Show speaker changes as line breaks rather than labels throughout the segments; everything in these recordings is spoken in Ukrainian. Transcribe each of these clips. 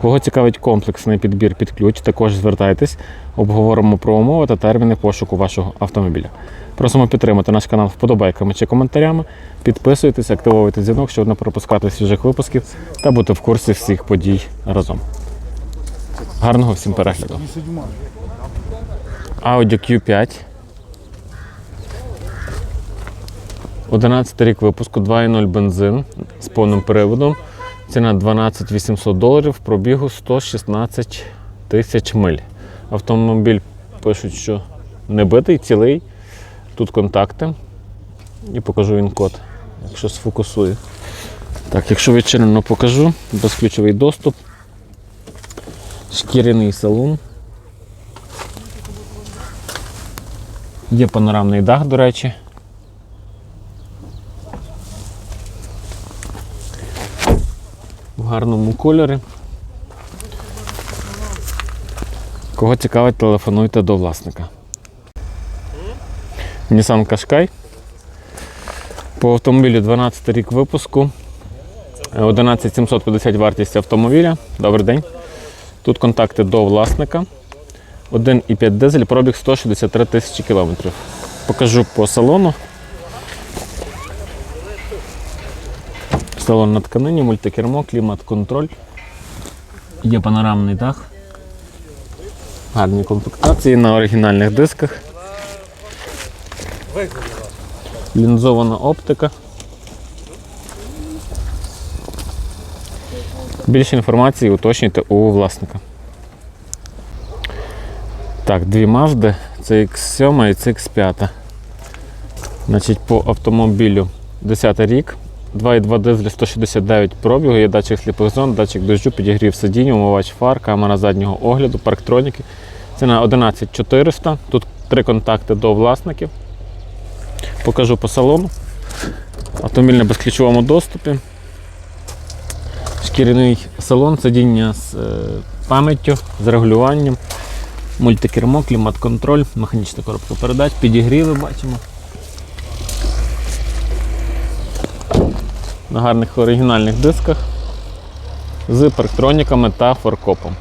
Кого цікавить комплексний підбір під ключ, також звертайтесь, обговоримо про умови та терміни пошуку вашого автомобіля. Просимо підтримати наш канал вподобайками чи коментарями. Підписуйтесь, активовуйте дзвінок, щоб не пропускати свіжих випусків та бути в курсі всіх подій разом. Гарного всім перегляду. Audi Q5. 11 рік випуску, 2.0 бензин з повним приводом. Ціна 12 800 доларів, пробігу 116 тисяч миль. Автомобіль пишуть, що не битий, цілий. Тут контакти. І покажу він код, якщо сфокусую. Так, якщо відчинено покажу, безключовий доступ, шкіряний салон. Є панорамний дах, до речі. Гарному кольорі. Кого цікавить, телефонуйте до власника. Nissan Qashqai. По автомобілю 12 рік випуску. 11750 вартість автомобіля. Добрий день. Тут контакти до власника. 1,5 дизель, пробіг 163 тисячі кілометрів. Покажу по салону. Салон на тканині, мультикермо, клімат-контроль. Є панорамний дах. Гарні комплектації на оригінальних дисках. Лінзована оптика. Більше інформації уточнюйте у власника. Так, дві Mazda, це X7 і це X5. Значить, по автомобілю 10 рік. 2,2 дизель 169 пробігу, є датчик сліпих зон, датчик дощу, підігрів сидінь, умивач фар, камера заднього огляду, парктроніки. Ціна 11400. Тут три контакти до власників. Покажу по салону. Автомобіль на безключовому доступі. Шкіряний салон, сидіння з е, пам'яттю, з регулюванням, мультикермо, клімат-контроль, механічна коробка передач, підігріви бачимо. На гарних оригінальних дисках з парктроніками та форкопом.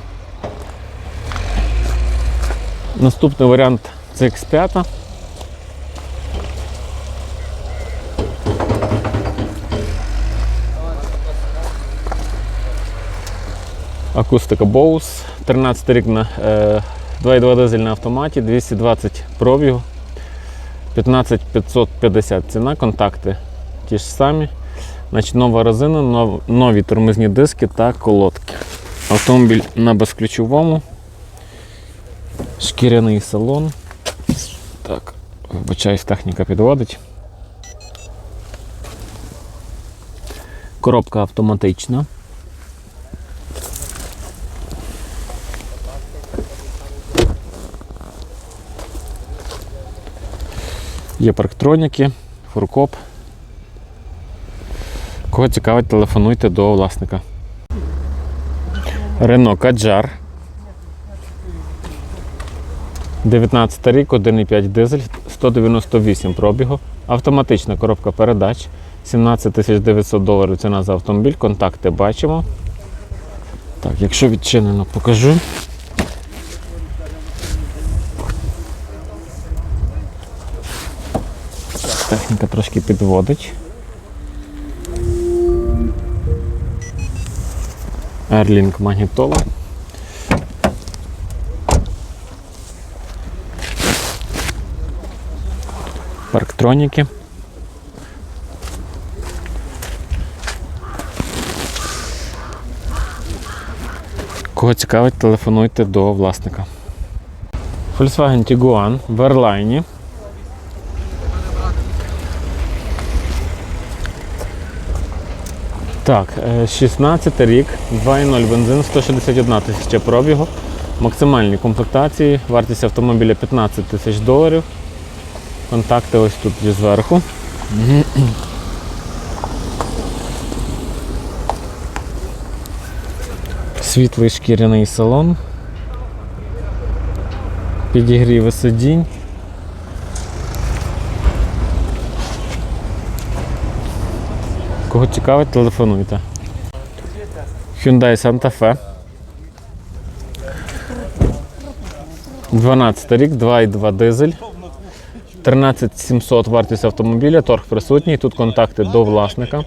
Наступний варіант це X5. Акустика Bose, 13 рік на е, 2,2 дизель на автоматі, 220 пробігу, 15550 ціна, контакти ті ж самі. Значить, Нова резина, нові тормозні диски та колодки. Автомобіль на безключовому. Шкіряний салон. Так, вибачаюсь, техніка підводить. Коробка автоматична. Є парктроніки, фуркоп. Кого цікавить, телефонуйте до власника. Рено Каджар. 19 рік, 1,5 дизель, 198 пробігу. Автоматична коробка передач. 17 900 доларів ціна за автомобіль. Контакти бачимо. Так, якщо відчинено, покажу. Техніка трошки підводить. Airlink магнітола. Парктроніки. Кого цікавить, телефонуйте до власника. Volkswagen Tiguan в Airline. Так, е, 16 рік, 2.0 бензин, 161 тисяча пробігу. Максимальні комплектації, вартість автомобіля 15 тисяч доларів. Контакти ось тут є зверху. Світлий шкіряний салон. Підігріви сидінь. Кого цікавить, телефонуйте. Hyundai Santa Fe. 12 рік, 2,2 дизель. 13700 вартість автомобіля, торг присутній. Тут контакти до власника.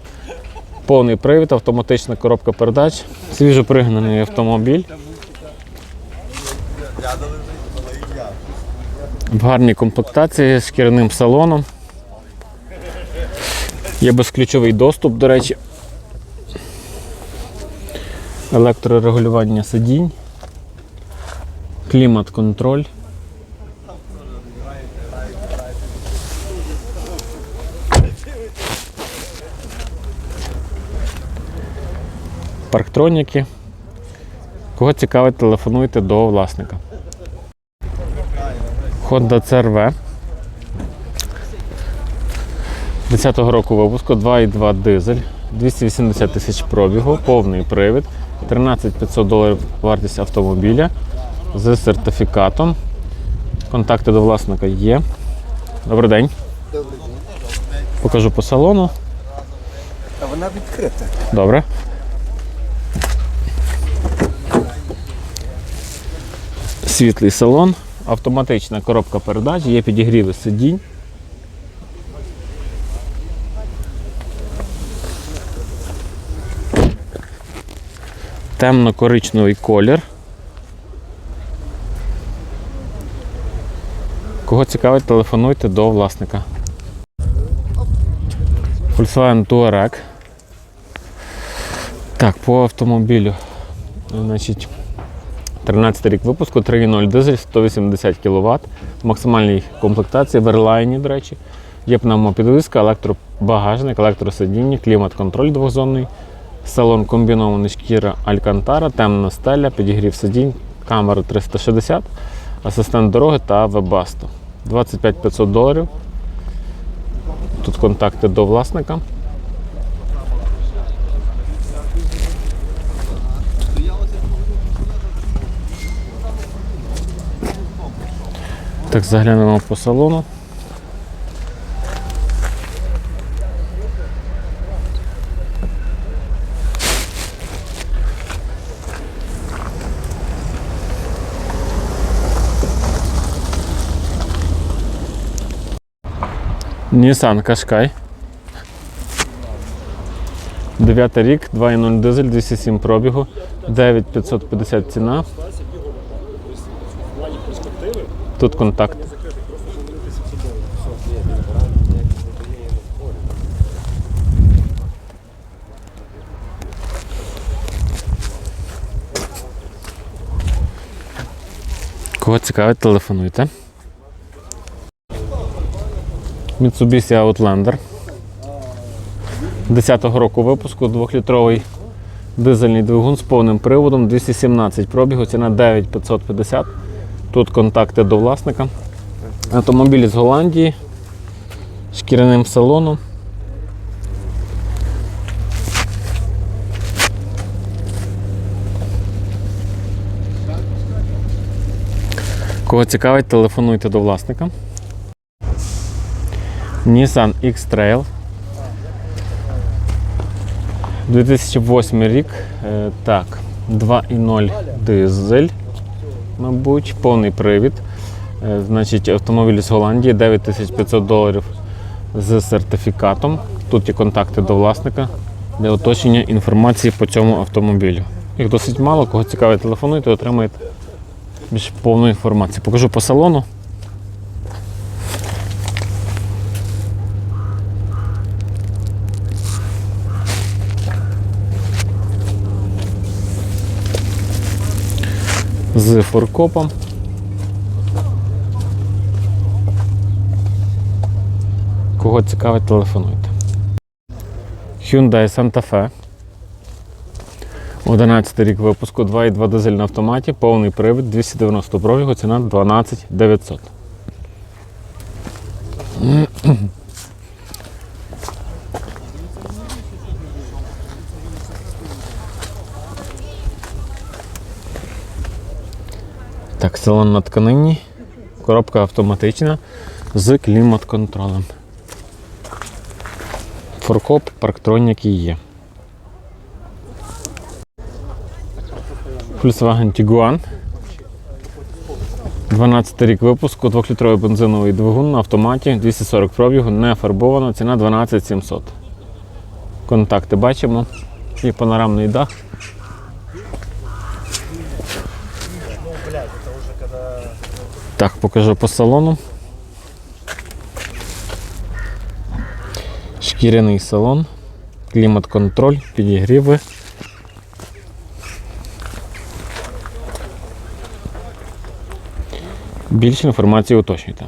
Повний привід, автоматична коробка передач, свіжопригнаний автомобіль. В гарній комплектації з шкіряним салоном. Є безключовий доступ, до речі. Електрорегулювання сидінь. Клімат-контроль. Парктроніки. Кого цікавить, телефонуйте до власника. Honda CRV. 10-го року випуску 2,2 дизель, 280 тисяч пробігу, повний привід, 13 500 доларів вартість автомобіля з сертифікатом. Контакти до власника є. Добрий день. Покажу по салону.
А вона відкрита.
Добре. Світлий салон, автоматична коробка передач, є підігріви сидінь. Темно-коричневий колір. Кого цікавить, телефонуйте до власника. Volkswagen Touareg. Так, по автомобілю. Значить, 13 рік випуску, 3.0 дизель, 180 кВт, в максимальній комплектації, в Airline, до речі. Є пневмопідвізка, електробагажник, електросидіння, клімат-контроль двохзонний, салон комбінований шкіра Алькантара, темна стеля, підігрів сидінь, камера 360, асистент дороги та вебасто. 25 500 доларів. Тут контакти до власника. Так, заглянемо по салону. Nissan Qashqai. 9 рік, 2.0 дизель, 207 пробігу, 9550 ціна. Тут контакт. Кого цікавить, телефонуйте. Mitsubishi Outlander. 10-го року випуску 2-літровий дизельний двигун з повним приводом, 217 пробігу, ціна 9550. Тут контакти до власника. Автомобіль з Голландії, шкіряним салоном. Кого цікавить, телефонуйте до власника. Nissan X-Trail. 2008 рік. Е, Так, 2.0 дизель, мабуть, повний привід. Е, Значить, автомобіль з Голландії 9500 доларів з сертифікатом. Тут є контакти до власника для оточення інформації по цьому автомобілю. Їх досить мало, кого цікавить, телефонуйте, отримаєте більш повну інформацію. Покажу по салону. З форкопом. Кого цікавить, телефонуйте. Hyundai Santa Fe. 11 рік випуску, 2,2 дизель на автоматі, повний привід, 290 пробігу, ціна 12 900. Так, салон на тканині, коробка автоматична з клімат-контролем. Форкоп, парктроніки є. Volkswagen Tiguan. 12 рік випуску, 2-літровий бензиновий двигун на автоматі, 240 пробігу, не фарбовано, ціна 12 700. Контакти бачимо. І панорамний дах. Так, покажу по салону. Шкіряний салон, клімат-контроль, підігріви. Більше інформації уточнюйте.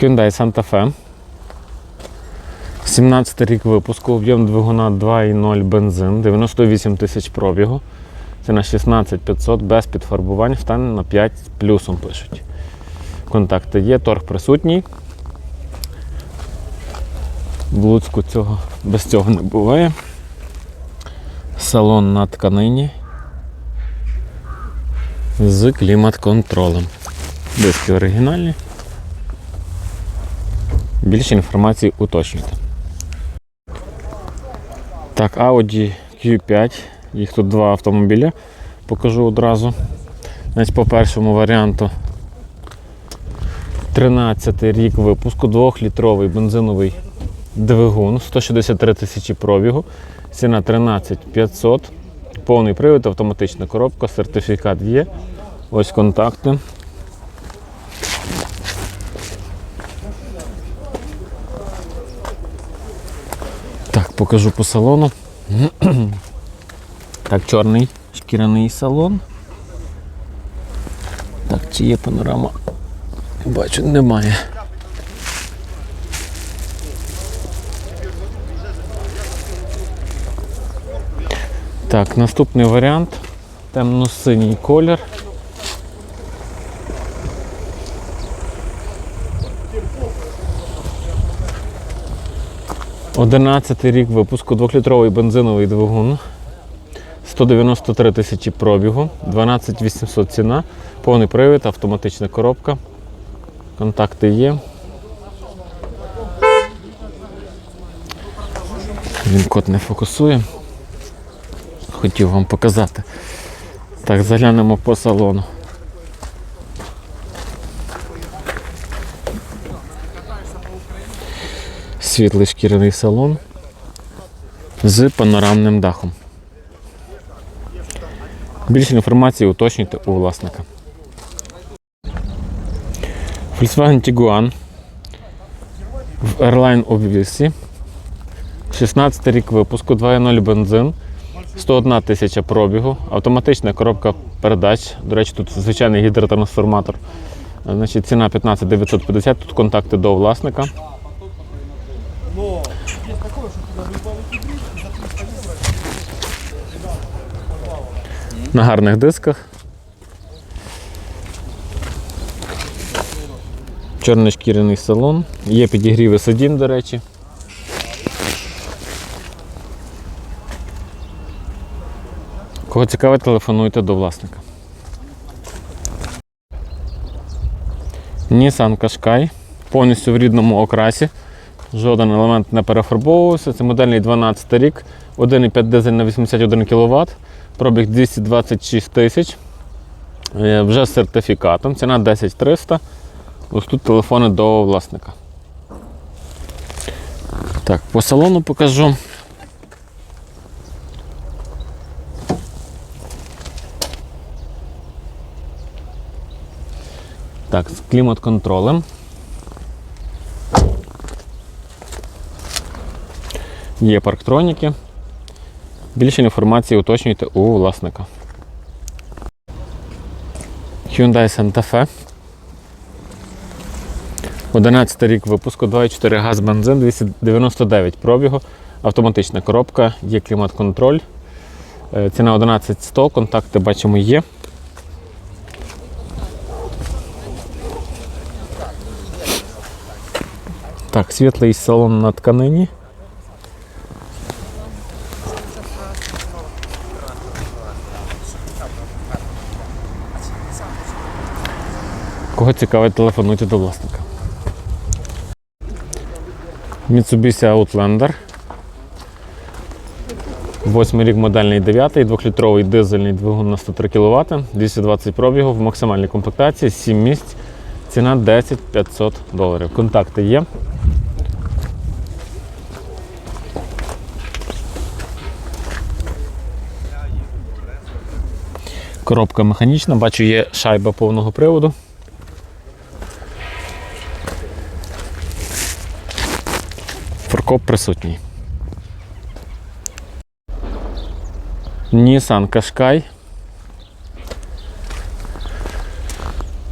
Hyundai Santa Fe. 17 рік випуску, об'єм двигуна 2,0 бензин, 98 тисяч пробігу. Це на 16 500 без підфарбувань, стане на 5 з плюсом пишуть. Контакти є, торг присутній. В Луцьку цього, без цього не буває. Салон на тканині з клімат-контролем. Диски оригінальні. Більше інформації уточнюйте. Так, Audi Q5. Їх тут два автомобіля. Покажу одразу. Значить, по першому варіанту 13 рік випуску, 2-літровий бензиновий двигун, 163 тисячі пробігу, ціна 13 500, повний привід, автоматична коробка, сертифікат є. Ось контакти. Так, покажу по салону. Так, чорний шкіряний салон. Так, чи є панорама? Бачу, немає. Так, наступний варіант. Темно-синій колір. Одинадцятий рік випуску, двохлітровий бензиновий двигун. 193 тисячі пробігу, 12 800 ціна, повний привід, автоматична коробка. Контакти є. Він код не фокусує. Хотів вам показати. Так, заглянемо по салону. Світлий шкіряний салон з панорамним дахом. Більше інформації уточнюйте у власника. Volkswagen Tiguan в Airline обвісі. 16 рік випуску, 2.0 бензин, 101 тисяча пробігу, автоматична коробка передач. До речі, тут звичайний гідротрансформатор. Значить, ціна 15 950, тут контакти до власника. На гарних дисках. Чорний шкіряний салон. Є підігріви сидінь, до речі. Кого цікавить, телефонуйте до власника. Nissan Qashqai. Повністю в рідному окрасі. Жоден елемент не перефарбовувався. Це модельний 12 рік, 1,5 дизель на 81 кВт, пробіг 226 тисяч. Е, Вже з сертифікатом. Ціна 10 300. Ось тут телефони до власника. Так, по салону покажу. Так, з клімат-контролем. Є парктроніки. Більше інформації уточнюйте у власника. Hyundai Santa Fe. 11 рік випуску, 2,4 газ бензин, 299 пробігу, Автоматична коробка, є клімат-контроль. Е, Ціна 11100, контакти бачимо є. Так, світлий салон на тканині. Кого цікавить, телефонуйте до власника. Mitsubishi Outlander. Восьмий рік модельний 9, 2-літровий дизельний двигун на 103 кВт, 220 пробігу в максимальній комплектації, 7 місць, ціна 10 500 доларів. Контакти є. Коробка механічна, бачу, є шайба повного приводу. Форкоп присутній. Nissan Qashqai.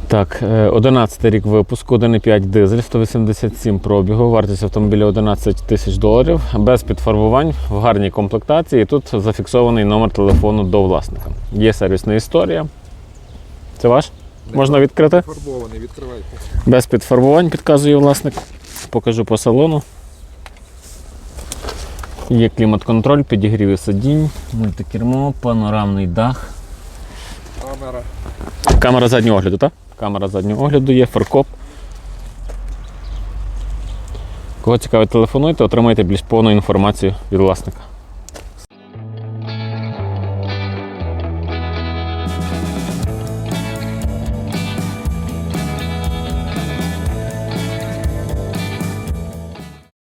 Так, е, 11 рік випуску, 1,5 дизель, 187 пробігу, вартість автомобіля 11 тисяч доларів, без підфарбувань, в гарній комплектації. І тут зафіксований номер телефону до власника. Є сервісна історія. Це ваш? Можна відкрити?
Фарбований, відкривайте.
Без підфарбувань підказує власник. Покажу по салону. Є клімат-контроль, підігріви сидінь, мультикермо, панорамний дах.
Камера.
Камера заднього огляду, так? Камера заднього огляду є, фаркоп. Кого цікавить, телефонуйте, отримайте більш повну інформацію від власника.